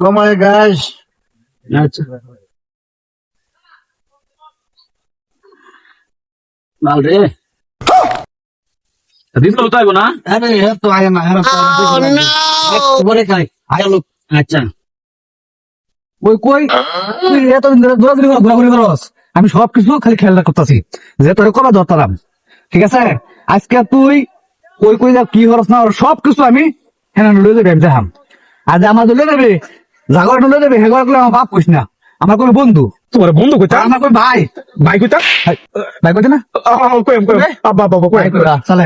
Oh my gosh. That's লাল তো না? তো আয় oh, খাই। আয় লোক আচ্ছা। ওই কই? হ্যাঁ? তুই এত দিন ধরে দৌড়াদৌড়ি করো ঘোরাঘুরি করস। আমি সব কিছু খালি খেয়াল করতেছি যে তোরে কবে ধরতাম ঠিক আছে আজকে তুই কই কই যা কি হরস না হরস, সব কিছু আমি হ্যাঁ লয়ে যাবে যাহাম আজ আমার লয়ে যাবে জাগর লয়ে যাবে হেগর করলে আমার বাপ কইস না আমার কোনো বন্ধু তোমার বন্ধু কইতা আমার কোন ভাই ভাই কইতা ভাই কইতে না কইম কইম আব্বা বাবা ভাই কইম কইরা চলে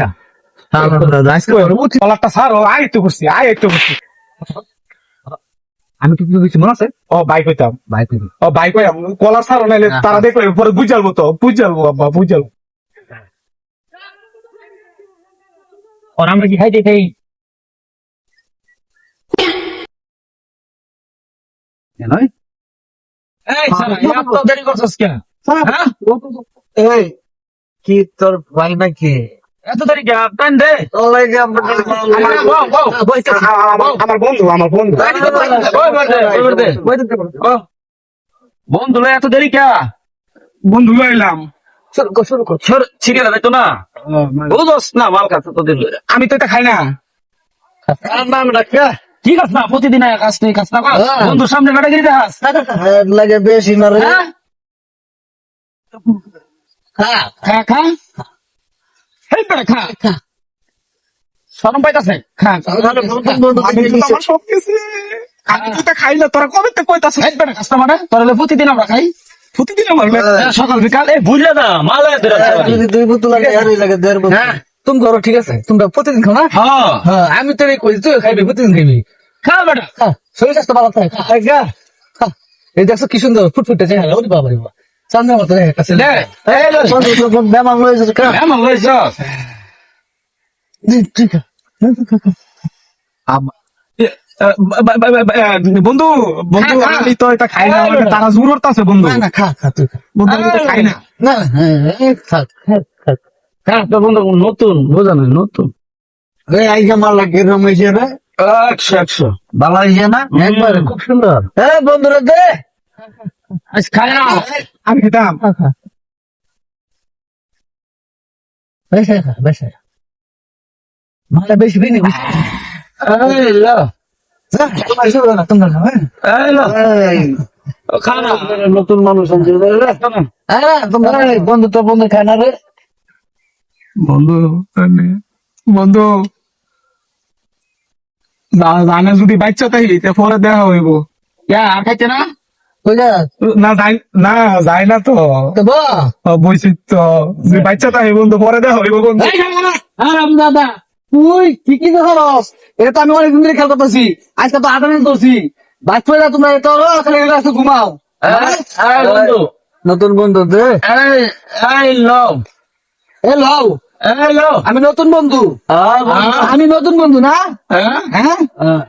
আজকে কলারটা স্যার ও আয় তো করছি একটু করছি আমি কি কিছু মনে আছে? ও ভাই কইতাম। ভাই কইবি। ও ভাই কইম কলার স্যার নাইলে হ্যাঁ। তারা দেখলে পরে বুঝালবো তো বুঝালবো আব্বা বুঝালবো আর আমরা কি খাইতে খাই? নয়? এই স্যার এত দেরি করছস কেন? হ্যাঁ? এই কি তোর ভাই নাকি? এত দেরি টাইম দে আমার বন্ধু আমার বন্ধু বন্ধু এত দেরি কে বন্ধু লইলাম ছিড়ে দেবে তো না বুঝোস না মাল খাচ্ছে আমি তো এটা খাই না ঠিক আছে না প্রতিদিন কাজ তুই কাজ না। হ্যাঁ। বন্ধুর সামনে বেটাগিরি দেখাস লাগে বেশি না রে হ্যাঁ? খা খা বেটা খা। খা। শরম পাইতাছে? খা আমি তো নিছে। আমার সব কিছু আমি তো খাই না তোরা কবে তো কইতাছ? হেই বেটা কাস্টমার তোর প্রতিদিন আমরা খাই। প্রতিদিন আমার হ্যাঁ, সকাল বিকাল। এই বুঝলে না মাল হ্যাঁ, যদি দুই বোতল লাগে আরই লাগে দেড় বোতল। হ্যাঁ। তুমি করো ঠিক আছে। তোমরা প্রতিদিন খাও না হ্যাঁ। হ্যাঁ আমি তো কই তুই খাইবি প্রতিদিন খাইবি। খা বেটা। শরীর স্বাস্থ্য ভালো থাকে এই দেখছ কি সুন্দর ফুটফুটে চাই ওরে বাবা বাবা। চান্দের মতো এই লো বন্ধু লয়েছে বন্ধু। আমি তো এটা খাই না। তারা জরুরত আছে বন্ধু। না না খা খা তুই বন্ধু খাই না। না না, হ্যাঁ হ্যাঁ, খা খা বন্ধু নতুন বোঝা না নতুন। এই আইসা মালা কিরম হয়েছে রে। একশো একশো। ভালো হয়েছে না? একবারে খুব সুন্দর। হ্যাঁ বন্ধুরা দে। আমি খেতাম। বেশ বেশ মালা বেশি। বিনি নতুন মানুষ বন্ধু তো বন্ধু খায় না রে। বন্ধু বন্ধু। জানে যদি বাচ্চা তাই পরে দেখা হইব। ইয়া, আর খাইতে না? না যাই না যায় না তো। তো বা। বইছি তো যে বাচ্চা তাই বন্ধু পরে দেখা বন্ধু। এই খা না আরাম দাদা তুই ঠিকই তো হরস এটা তো আমি অনেকদিন ধরে আজকে তো তোমরা এটা খালি ঘুমাও। নতুন বন্ধু দে এই এই এ লও। এই লো আমি নতুন বন্ধু। হ্যাঁ। আমি নতুন বন্ধু না? হ্যাঁ। হ্যাঁ?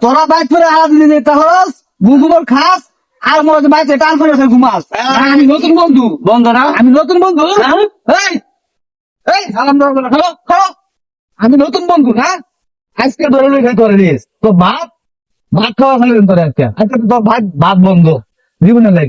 তোরা বাইক পরে আড়া দিনে খাস। আর টান করে আছে ঘুমাস। আমি নতুন বন্ধু। বন্ধু না? আমি নতুন বন্ধু। হ্যাঁ? এই এই সালাম দাও বলে আমি নতুন বন্ধু না আজকে ধরে লই ধরে নিস। তো ভাত ভাত খাওয়া খালি ধরে আজকে। আজকে তোর ভাত ভাত বন্ধ। জীবনে লাগে